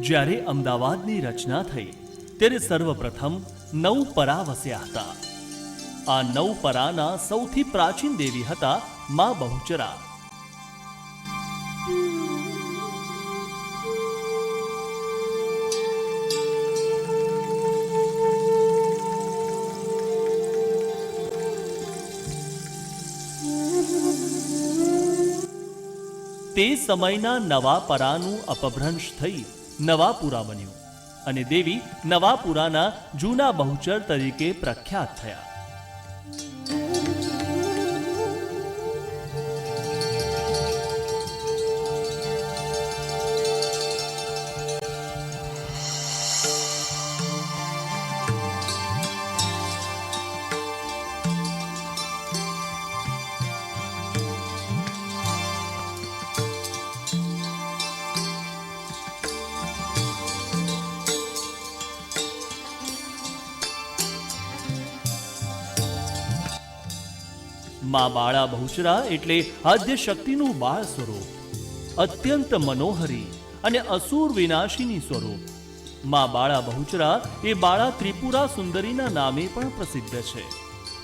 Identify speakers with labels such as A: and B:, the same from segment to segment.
A: જ્યારે અમદાવાદની રચના થઈ, ત્યારે સર્વપ્રથમ નવ પરા વસ્યા હતા. આ નવ પરાના સૌથી પ્રાચીન દેવી હતા મા બહુચરા. તે સમયના નવા પરાનું અપભ્રંશ થઈ નવાપુરા બન્યું અને દેવી નવાપુરાના જૂના બહુચર તરીકે પ્રખ્યાત થયા. માં બાળા બહુચરા એટલે આદ્ય શક્તિનું બાળ સ્વરૂપ. અત્યંત મનોહરી અને અસુર વિનાશીની સ્વરૂપ. માં બાળા બહુચરા એ બાળા ત્રિપુરા સુંદરીના નામે પણ પ્રસિદ્ધ છે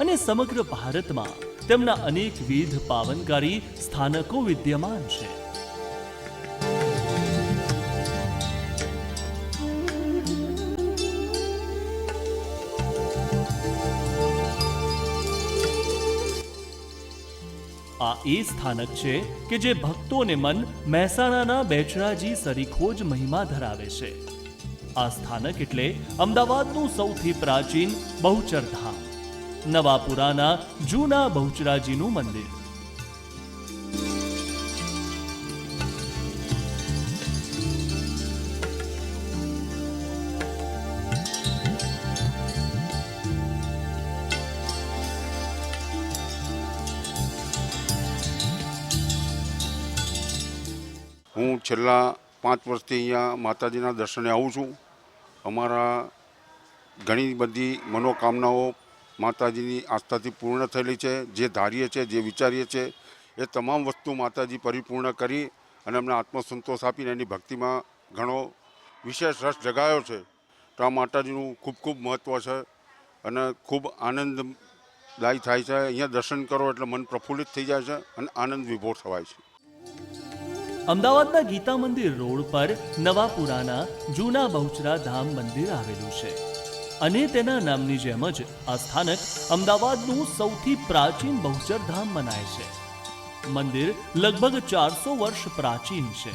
A: અને સમગ્ર ભારતમાં તેમના અનેકવિધ પાવનકારી સ્થાનકો વિદ્યમાન છે. એ સ્થાનક છે કે જે ભક્તોને મન મહેસાણાના બેચરાજી સરીખો જ મહિમા ધરાવે છે. આ સ્થાનક એટલે અમદાવાદનું સૌથી પ્રાચીન બહુચરધામ. નવાપુરાના જૂના બહુચરાજીનું મંદિર.
B: હું છેલ્લા પાંચ વર્ષથી અહીંયા માતાજીના દર્શને આવું છું. અમારા ઘણી બધી મનોકામનાઓ માતાજીની આસ્થાથી પૂર્ણ થયેલી છે. જે ધારીએ છે, જે વિચારીએ છે, એ તમામ વસ્તુ માતાજી પરિપૂર્ણ કરી અને અમને આત્મસંતોષ આપીને એની ભક્તિમાં ઘણો વિશેષ રસ જગાયો છે. તો આ માતાજીનું ખૂબ ખૂબ મહત્ત્વ છે અને ખૂબ આનંદદાયી થાય છે. અહીંયા દર્શન કરો એટલે મન પ્રફુલ્લિત થઈ જાય છે અને આનંદ વિભોર થવાય છે.
A: અમદાવાદના ગીતા મંદિર રોડ પર નવાપુરાના જૂના બહુચરા ધામ મંદિર આવેલું છે. અને તેના નામની જેમ જ આ સ્થાનક અમદાવાદનું સૌથી પ્રાચીન બહુચર ધામ મનાય છે. મંદિર લગભગ ચારસો વર્ષ પ્રાચીન છે.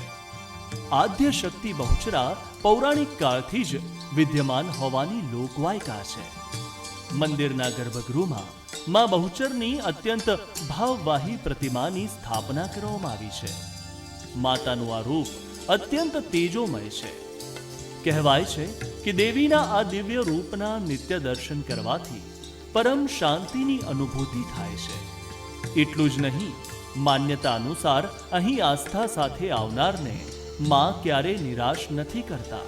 A: આદ્ય શક્તિ બહુચરા પૌરાણિક કાળથી જ વિદ્યમાન હોવાની લોકવાયકા છે. મંદિરના ગર્ભગૃહમાં માં બહુચરની અત્યંત ભાવવાહી પ્રતિમાની સ્થાપના કરવામાં આવી છે. માતાનું આ રૂપ અત્યંત તેજોમય છે. કહેવાય છે કે દેવીના આ દિવ્ય રૂપના નિત્ય દર્શન કરવાથી પરમ શાંતિની અનુભૂતિ થાય છે. એટલું જ નહીં, માન્યતા અનુસાર અહીં આસ્થા સાથે આવનારને માં ક્યારે નિરાશ નથી કરતા.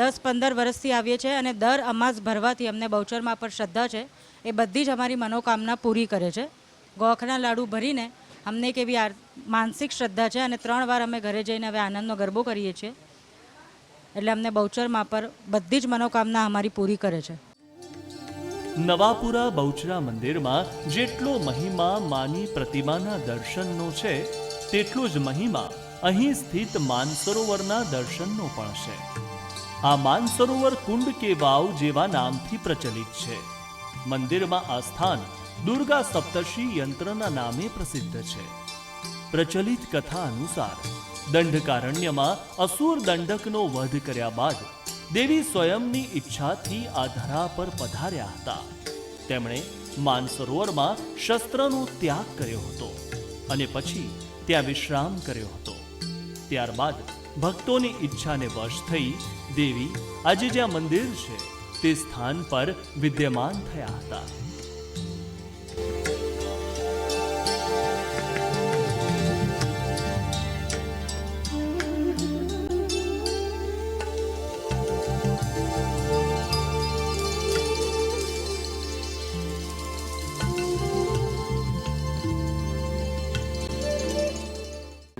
C: દસ પંદર વર્ષથી આવીએ છીએ અને દર અમાસ ભરવાથી અમને બહુચરમાં પર શ્રદ્ધા છે. એ બધી જ અમારી મનોકામના પૂરી કરે છે. ગોખના લાડુ ભરીને અમને એક એવી માનસિક શ્રદ્ધા છે અને ત્રણ વાર અમે ઘરે જઈને હવે આનંદનો ગરબો કરીએ છીએ. એટલે અમને બહુચરમાં પર બધી જ મનોકામના અમારી પૂરી કરે છે.
A: નવાપુરા બહુચરા મંદિરમાં જેટલો મહિમા માની પ્રતિમાના દર્શનનો છે, તેટલો જ મહિમા અહીં સ્થિત માનસરોવરના દર્શનનો પણ છે. આ માનસરોવર કુંડ કે વાવ જેવા નામથી પ્રચલિત છે. મંદિરમાં આ સ્થાન દુર્ગા સપ્તર્ષિ યંત્રના નામે પ્રસિદ્ધ છે. પ્રચલિત કથા અનુસાર, દંડકારણ્યમાં અસુર દંડકનો વધ કર્યા બાદ દેવી સ્વયંની ઈચ્છાથી આ ધરા પર પધાર્યા હતા. તેમણે માનસરોવરમાં શસ્ત્રનો ત્યાગ કર્યો હતો અને પછી ત્યાં વિશ્રામ કર્યો હતો. ત્યારબાદ ભક્તોની ઈચ્છાને વશ થઈ દેવી આજે જ્યાં મંદિર છે, તે સ્થાન પર વિદ્યમાન થયા હતા.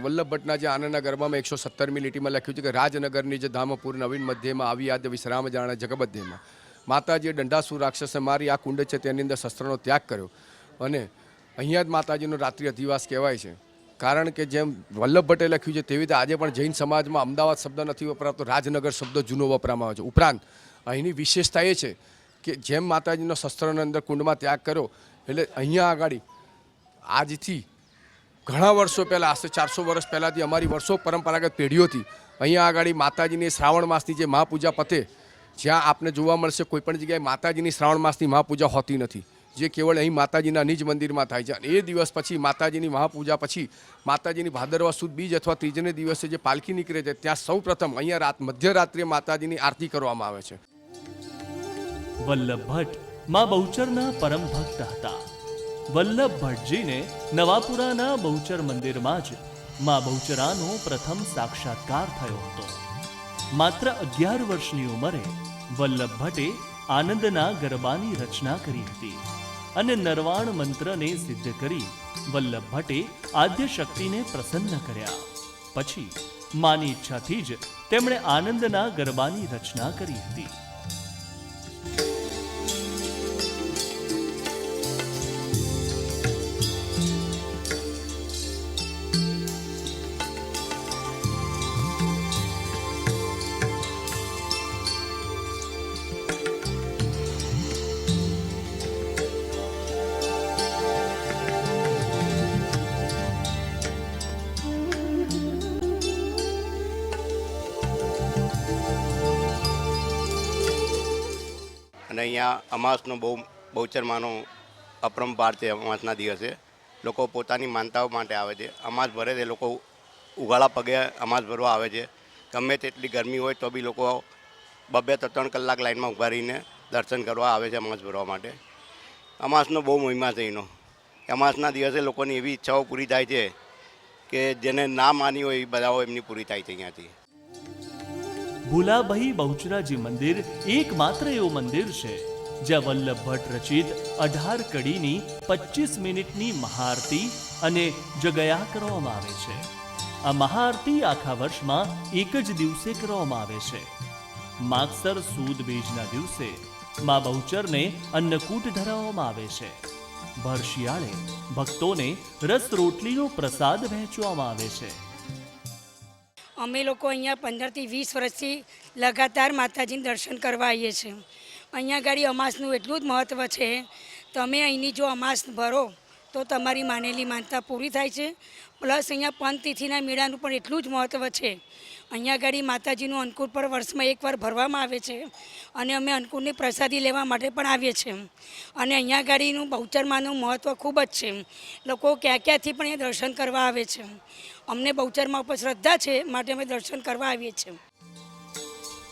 D: વલ્લભ ભટ્ટના જે આનંદના ગરબામાં એકસો સત્તરમી લીટીમાં લખ્યું છે કે રાજનગરની જે ધામપુર નવીન મધ્યમાં આવી આદ્ય વિશ્રામ જાણે જગબધ્યમાં માતાજીએ દંડાસુર રાક્ષસે મારી, આ કુંડ છે તેની અંદર શસ્ત્રનો ત્યાગ કર્યો. અને અહીંયા જ માતાજીનો રાત્રિ અધિવાસ કહેવાય છે. કારણ કે જેમ વલ્લભ ભટ્ટે લખ્યું છે તેવી રીતે આજે પણ જૈન સમાજમાં અમદાવાદ શબ્દ નથી વપરાતો, રાજનગર શબ્દ જૂનો વપરામાં આવે છે. ઉપરાંત અહીંની વિશેષતા એ છે કે જેમ માતાજીનો શસ્ત્રોની અંદર કુંડમાં ત્યાગ કર્યો, એટલે અહીંયા આગળ આજથી ઘણા વર્ષો પહેલાં, આશરે ચારસો વર્ષ પહેલાંથી અમારી વર્ષો પરંપરાગત પેઢીઓથી અહીંયા આગળ માતાજીની શ્રાવણ માસની જે મહાપૂજા પતે, જ્યાં આપને જોવા મળશે કોઈપણ જગ્યાએ માતાજીની શ્રાવણ માસની મહાપૂજા હોતી નથી. જે કેવળ અહીં માતાજીના નિજ મંદિરમાં થાય છે. અને એ દિવસ પછી માતાજીની મહાપૂજા પછી માતાજીની ભાદરવા સુદ બીજ અથવા ત્રીજને દિવસે જે પાલખી નીકળે છે, ત્યાં સૌ પ્રથમ અહીંયા રાત મધ્યરાત્રિએ માતાજીની આરતી કરવામાં આવે છે.
A: વલ્લભ ભટ્ટમાં બહુચરના પરમ ભક્ત હતા. વલ્લભ ભટ્ટજીને નવાપુરાના બહુચર મંદિરમાં જ મા બહુચરાનો પ્રથમ સાક્ષાત્કાર થયો હતો. માત્ર અગિયાર વર્ષની ઉંમરે વલ્લભ ભટ્ટે આનંદના ગરબાની રચના કરી હતી અને નરવાણ મંત્રને સિદ્ધ કરી વલ્લભ ભટ્ટે આદ્ય શક્તિને પ્રસન્ન કર્યા. પછી માની ઈચ્છાથી જ તેમણે આનંદના ગરબાની રચના કરી હતી.
E: અને અહીંયા અમાસનો બહુ બહુચરમાનો અપરંપાર છે અમાસના દિવસે. લોકો પોતાની માનતાઓ માટે આવે છે. અમાસ ભરે તે લોકો ઉઘાડા પગે અમાસ ભરવા આવે છે. ગમે તેટલી ગરમી હોય તો બી લોકો બબે તો ત્રણ કલાક લાઈનમાં ઊભા રહીને દર્શન કરવા આવે છે અમાસ ભરવા માટે. અમાસનો બહુ મહિમા છે એનો. અમાસના દિવસે લોકોની એવી ઈચ્છાઓ પૂરી થાય છે કે જેને ના માની હોય એ બધાઓ એમની પૂરી થાય છે અહીંયાથી.
A: ભુલાભાઈ બહુચરાજી મંદિર એકમાત્ર એવું મંદિર છે, જ્યાં વલ્લભ ભટ્ટ રચિત અઢાર કડીની પચીસ મિનિટની મહાઆરતી અને જગયા કરવામાં આવે છે. આ મહાઆરતી આખા વર્ષમાં એક જ દિવસે કરવામાં આવે છે. માગસર સુદ બીજના દિવસે મા બહુચરને અન્નકૂટ ધરાવવામાં આવે છે. ભર શિયાળે ભક્તોને રસ રોટલીનો પ્રસાદ વહેંચવામાં આવે છે.
F: અમે લોકો અહીંયા પંદરથી વીસ વર્ષથી લગાતાર માતાજીને દર્શન કરવા આવીએ છીએ. અહીંયા ગાડી અમાસનું એટલું જ મહત્ત્વ છે. તમે અહીંની જો અમાસ ભરો, તો તમારી માનેલી માનતા પૂરી થાય છે. પ્લસ અહીંયા પંચતિથિના મેળાનું પણ એટલું જ મહત્ત્વ છે. અહીંયા ગાડી માતાજીનું અંકુર પર વર્ષમાં એકવાર ભરવામાં આવે છે અને અમે અંકુરની પ્રસાદી લેવા માટે પણ આવીએ છીએ. અને અહીંયા ગાડીનું બહુચરમાનું મહત્ત્વ ખૂબ જ છે. લોકો ક્યાં ક્યાંથી પણ અહીંયા દર્શન કરવા આવે છે. અમને બહુચરમાં ઉપર શ્રદ્ધા છે માટે અમે દર્શન કરવા આવીએ છીએ.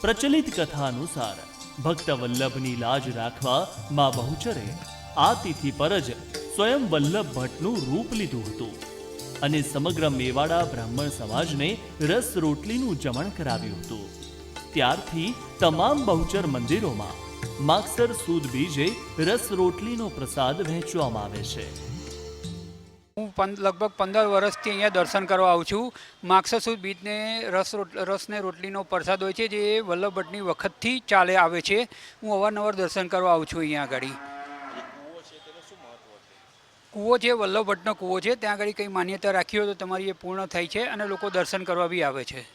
A: પ્રચલિત કથા અનુસાર ભક્ત વલ્લભની લાજ રાખવા મા બહુચરે આ તિથિ પર જ સ્વયં વલ્લભ ભટ્ટનું રૂપ લીધું હતું. અને સમગ્ર મેવાડા બ્રાહ્મણ સમાજને રસ રોટલીનું જમણ કરાવ્યું હતું. ત્યારથી તમામ બહુચર મંદિરોમાં માગસર સુદ બીજે રસ રોટલીનો પ્રસાદ વહેંચવામાં આવે છે.
G: હું લગભગ પંદર વર્ષથી અહીંયા દર્શન કરવા આવું છું. માગસર સુદ બીજને રસ રસને રોટલીનો પ્રસાદ હોય છે જે વલ્લભ ભટ્ટની વખતથી ચાલે, આવે છે. હું અવારનવાર દર્શન કરવા આવું છું અહીંયા આગળ. કૂવો છે વલ્લભ ભટ્ટનો કૂવો છે, ત્યાં આગળ કંઈ માન્યતા રાખી હોય તો તમારી એ પૂર્ણ થાય છે અને લોકો દર્શન કરવા બી આવે છે.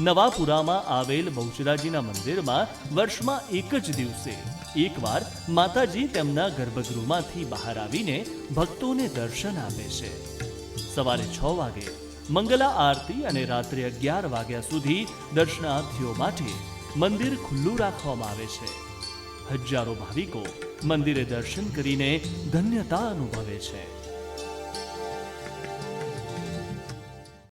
A: નવાપુરામાં આવેલ બહુચરાજીના મંદિરમાં વર્ષમાં એક જ દિવસે એકવાર માતાજી તેમના ગર્ભગૃહમાંથી બહાર આવીને ભક્તોને દર્શન આપે છે. સવારે છ વાગે મંગલા આરતી અને રાત્રે અગિયાર વાગ્યા સુધી દર્શનાર્થીઓ માટે મંદિર ખુલ્લું રાખવામાં આવે છે. હજારો ભાવિકો મંદિરે દર્શન કરીને ધન્યતા અનુભવે છે.